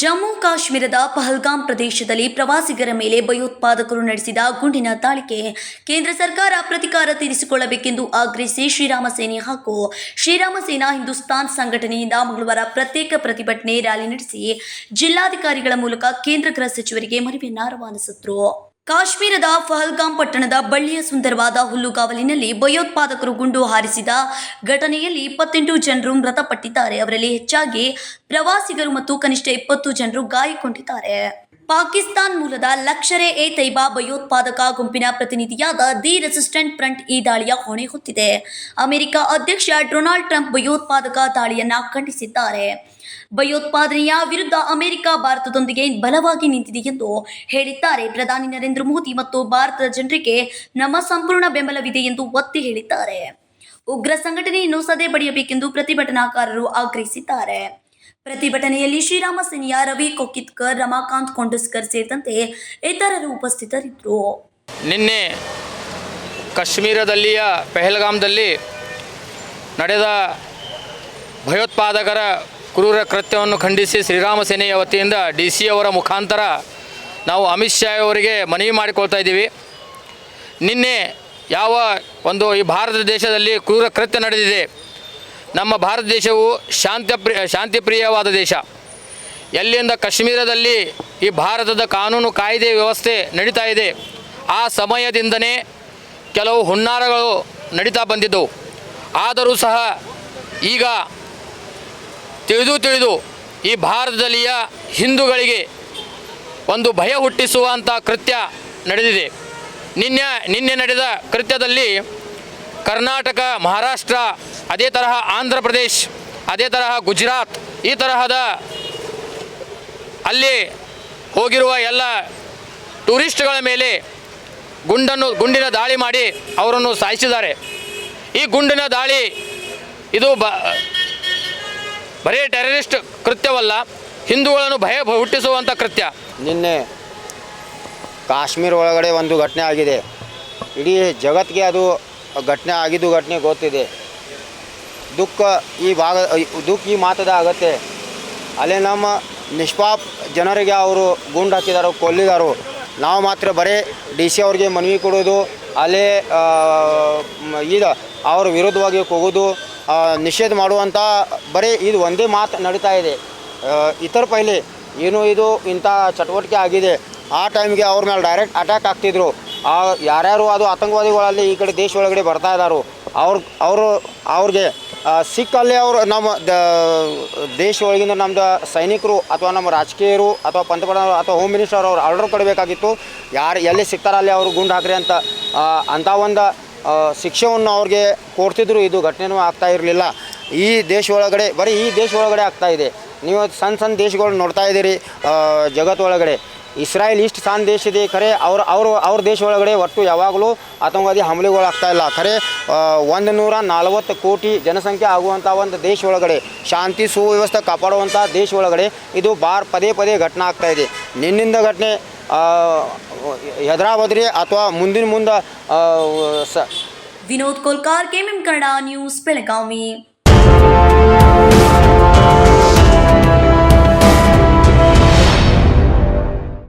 ಜಮ್ಮು ಕಾಶ್ಮೀರದ ಪಹಲ್ಗಾಮ್ ಪ್ರದೇಶದಲ್ಲಿ ಪ್ರವಾಸಿಗರ ಮೇಲೆ ಭಯೋತ್ಪಾದಕರು ನಡೆಸಿದ ಗುಂಡಿನ ದಾಳಿಗೆ ಕೇಂದ್ರ ಸರ್ಕಾರ ಪ್ರತಿಕಾರ ತೀರಿಸಿಕೊಳ್ಳಬೇಕೆಂದು ಆಗ್ರಹಿಸಿ ಶ್ರೀರಾಮ ಸೇನೆ ಹಾಗೂ ಶ್ರೀರಾಮ ಸೇನಾ ಹಿಂದೂಸ್ತಾನ್ ಸಂಘಟನೆಯಿಂದ ಮಂಗಳವಾರ ಪ್ರತ್ಯೇಕ ಪ್ರತಿಭಟನೆ ರ್ಯಾಲಿ ನಡೆಸಿ ಜಿಲ್ಲಾಧಿಕಾರಿಗಳ ಮೂಲಕ ಕೇಂದ್ರ ಗೃಹ ಸಚಿವರಿಗೆ ಮನವಿಯನ್ನ ರವಾನಿಸಿದ್ರು. ಕಾಶ್ಮೀರದ ಫಹಲ್ಗಾಮ್ ಪಟ್ಟಣದ ಬಳ್ಳಿಯ ಸುಂದರವಾದ ಹುಲ್ಲುಗಾವಲಿನಲ್ಲಿ ಭಯೋತ್ಪಾದಕರು ಗುಂಡು ಹಾರಿಸಿದ ಘಟನೆಯಲ್ಲಿ ಇಪ್ಪತ್ತೆಂಟು ಜನರು ಮೃತಪಟ್ಟಿದ್ದಾರೆ. ಅವರಲ್ಲಿ ಹೆಚ್ಚಾಗಿ ಪ್ರವಾಸಿಗರು ಮತ್ತು ಕನಿಷ್ಠ ಇಪ್ಪತ್ತು ಜನರು ಗಾಯಗೊಂಡಿದ್ದಾರೆ. ಪಾಕಿಸ್ತಾನ್ ಮೂಲದ ಲಕ್ಷರೆ ಎ ತೈಬಾ ಭಯೋತ್ಪಾದಕ ಗುಂಪಿನ ಪ್ರತಿನಿಧಿಯಾದ ದಿ ರೆಸಿಸ್ಟೆಂಟ್ ಫ್ರಂಟ್ ಈ ದಾಳಿಯ ಹೊಣೆ ಹೊತ್ತಿದೆ ಅಮೆರಿಕ ಅಧ್ಯಕ್ಷ ಡೊನಾಲ್ಡ್ ಟ್ರಂಪ್ ಭಯೋತ್ಪಾದಕ ದಾಳಿಯನ್ನ ಖಂಡಿಸಿದ್ದಾರೆ. ಭಯೋತ್ಪಾದನೆಯ ವಿರುದ್ಧ ಅಮೆರಿಕ ಭಾರತದೊಂದಿಗೆ ಬಲವಾಗಿ ನಿಂತಿದೆ ಎಂದು ಹೇಳಿದ್ದಾರೆ. ಪ್ರಧಾನಿ ನರೇಂದ್ರ ಮೋದಿ ಮತ್ತು ಭಾರತದ ಜನರಿಗೆ ನಮ್ಮ ಸಂಪೂರ್ಣ ಬೆಂಬಲವಿದೆ ಎಂದು ಒತ್ತಿ ಹೇಳಿದ್ದಾರೆ. ಉಗ್ರ ಸಂಘಟನೆಯನ್ನು ಸದೆ ಬಡಿಯಬೇಕೆಂದು ಪ್ರತಿಭಟನಾಕಾರರು ಆಗ್ರಹಿಸಿದ್ದಾರೆ. ಪ್ರತಿಭಟನೆಯಲ್ಲಿ ಶ್ರೀರಾಮ ಸೇನೆಯ ರವಿ ಕೊಕ್ಕಿತ್ಕರ್, ರಮಾಕಾಂತ್ ಕೊಂಡಸ್ಕರ್ ಸೇರಿದಂತೆ ಇತರರು ಉಪಸ್ಥಿತರಿದ್ದರು. ನಿನ್ನೆ ಕಾಶ್ಮೀರದಲ್ಲಿಯ ಪೆಹಲ್ಗಾಮ್ದಲ್ಲಿ ನಡೆದ ಭಯೋತ್ಪಾದಕರ ಕ್ರೂರ ಕೃತ್ಯವನ್ನು ಖಂಡಿಸಿ ಶ್ರೀರಾಮ ಸೇನೆಯ ವತಿಯಿಂದ ಡಿ ಸಿ ಅವರ ಮುಖಾಂತರ ನಾವು ಅಮಿತ್ ಶಾ ಅವರಿಗೆ ಮನವಿ ಮಾಡಿಕೊಳ್ತಾ ಇದ್ದೀವಿ. ನಿನ್ನೆ ಯಾವ ಒಂದು ಈ ಭಾರತ ದೇಶದಲ್ಲಿ ಕ್ರೂರ ಕೃತ್ಯ ನಡೆದಿದೆ. ನಮ್ಮ ಭಾರತ ದೇಶವು ಶಾಂತಿ ಪ್ರಿಯ ಶಾಂತಿಪ್ರಿಯವಾದ ದೇಶ. ಎಲ್ಲಿಂದ ಕಾಶ್ಮೀರದಲ್ಲಿ ಈ ಭಾರತದ ಕಾನೂನು ಕಾಯ್ದೆ ವ್ಯವಸ್ಥೆ ನಡೀತಾ ಇದೆ. ಆ ಸಮಯದಿಂದನೇ ಕೆಲವು ಹುನ್ನಾರಗಳು ನಡೀತಾ ಬಂದಿದ್ದವು. ಆದರೂ ಸಹ ಈಗ ತಿಳಿದು ತಿಳಿದು ಈ ಭಾರತದಲ್ಲಿಯ ಹಿಂದೂಗಳಿಗೆ ಒಂದು ಭಯ ಹುಟ್ಟಿಸುವಂಥ ಕೃತ್ಯ ನಡೆದಿದೆ. ನಿನ್ನೆ ನಿನ್ನೆ ನಡೆದ ಕೃತ್ಯದಲ್ಲಿ ಕರ್ನಾಟಕ, ಮಹಾರಾಷ್ಟ್ರ, ಅದೇ ತರಹ ಆಂಧ್ರ ಪ್ರದೇಶ್, ಅದೇ ತರಹ ಗುಜರಾತ್ ಈ ತರಹದ ಅಲ್ಲಿ ಹೋಗಿರುವ ಎಲ್ಲ ಟೂರಿಸ್ಟ್ಗಳ ಮೇಲೆ ಗುಂಡನ್ನು, ಗುಂಡಿನ ದಾಳಿ ಮಾಡಿ ಅವರನ್ನು ಸಾಯಿಸಿದ್ದಾರೆ. ಈ ಗುಂಡಿನ ದಾಳಿ ಇದು ಬ ಬರೀ ಟೆರರಿಸ್ಟ್ ಕೃತ್ಯವಲ್ಲ, ಹಿಂದೂಗಳನ್ನು ಭಯ ಹುಟ್ಟಿಸುವಂಥ ಕೃತ್ಯ. ನಿನ್ನೆ ಕಾಶ್ಮೀರ ಒಳಗಡೆ ಒಂದು ಘಟನೆ ಆಗಿದೆ. ಇಡೀ ಜಗತ್ತಿಗೆ ಅದು ಘಟನೆ ಆಗಿದ್ದು ಘಟನೆ ಗೊತ್ತಿದೆ. ದುಃಖ ಈ ಭಾಗ, ದುಃಖ ಈ ಮಾತದ ಆಗತ್ತೆ. ಅಲ್ಲಿ ನಮ್ಮ ನಿಷ್ಪಾಪ್ ಜನರಿಗೆ ಅವರು ಗುಂಡು ಹಾಕಿದಾರೋ, ಕೊಲ್ಲಿದಾರು. ನಾವು ಮಾತ್ರ ಬರೀ ಡಿ ಸಿ ಅವ್ರಿಗೆ ಮನವಿ ಕೊಡೋದು, ಅಲ್ಲೇ ಇದು, ಅವ್ರ ವಿರುದ್ಧವಾಗಿ ಹೋಗೋದು ನಿಷೇಧ ಮಾಡುವಂಥ ಬರೀ ಇದು ಒಂದೇ ಮಾತು ನಡೀತಾ ಇದೆ. ಇತರ ಪೈಲೆ ಏನು ಇದು ಇಂಥ ಚಟುವಟಿಕೆ ಆಗಿದೆ. ಆ ಟೈಮ್ಗೆ ಅವ್ರ ಮೇಲೆ ಡೈರೆಕ್ಟ್ ಅಟ್ಯಾಕ್ ಆಗ್ತಿದ್ರು. ಆ, ಯಾರ್ಯಾರು ಅದು ಆತಂಕವಾದಿಗಳಲ್ಲಿ ಈ ಕಡೆ ದೇಶ ಒಳಗಡೆ ಬರ್ತಾ ಇದ್ದಾರೋ ಅವ್ರ, ಅವರು, ಅವ್ರಿಗೆ ಸಿಕ್ಕಲ್ಲಿ ಅವರು ನಮ್ಮ ದೇಶ ಒಳಗಿಂದ ನಮ್ಮದು ಸೈನಿಕರು ಅಥವಾ ನಮ್ಮ ರಾಜಕೀಯರು ಅಥವಾ ಪಂತಪ್ರಧಾನರು ಅಥವಾ ಹೋಮ್ ಮಿನಿಸ್ಟರ್ ಅವರು ಆರ್ಡರ್ ಕೊಡಬೇಕಾಗಿತ್ತು. ಯಾರು, ಎಲ್ಲಿ ಸಿಗ್ತಾರೆ ಅಲ್ಲಿ ಅವರು ಗುಂಡು ಹಾಕ್ರಿ ಅಂತ ಅಂಥ ಒಂದು ಶಿಕ್ಷೆಯನ್ನು ಅವ್ರಿಗೆ ಕೊಡ್ತಿದ್ರು, ಇದು ಘಟನೆನೂ ಆಗ್ತಾ ಇರಲಿಲ್ಲ. ಈ ದೇಶ ಒಳಗಡೆ, ಬರೀ ಈ ದೇಶ ಒಳಗಡೆ ಆಗ್ತಾ ಇದೆ. ನೀವು ಸಣ್ಣ ಸಣ್ಣ ದೇಶಗಳು ನೋಡ್ತಾ ಇದ್ದೀರಿ ಜಗತ್ತೊಳಗಡೆ ಇಸ್ರಾಯೇಲ್ ಇಷ್ಟು ಸಣ್ಣ ದೇಶ ಇದೆ, ಖರೆ ಅವ್ರ, ಅವರು, ಅವ್ರ ದೇಶ ಒಳಗಡೆ ಒಟ್ಟು ಯಾವಾಗಲೂ ಆತಂಕವಾದಿ ಆಗ್ತಾ ಇಲ್ಲ. ಖರೆ ಒಂದು ನೂರ ನಲವತ್ತು ಕೋಟಿ ಜನಸಂಖ್ಯೆ ಆಗುವಂಥ ಒಂದು ದೇಶ ಒಳಗಡೆ, ಶಾಂತಿ, ಸುವ್ಯವಸ್ಥೆ ಕಾಪಾಡುವಂಥ ದೇಶ ಒಳಗಡೆ ಇದು ಬಾರ್ ಪದೇ ಪದೇ ಘಟನೆ ಆಗ್ತಾ ಇದೆ. ನಿನ್ನಿಂದ ಘಟನೆ हैदराबद्री अथवा मुद्दे मुंद विनोद कोलकार के न्यूज़ बेलगामी Oh, oh.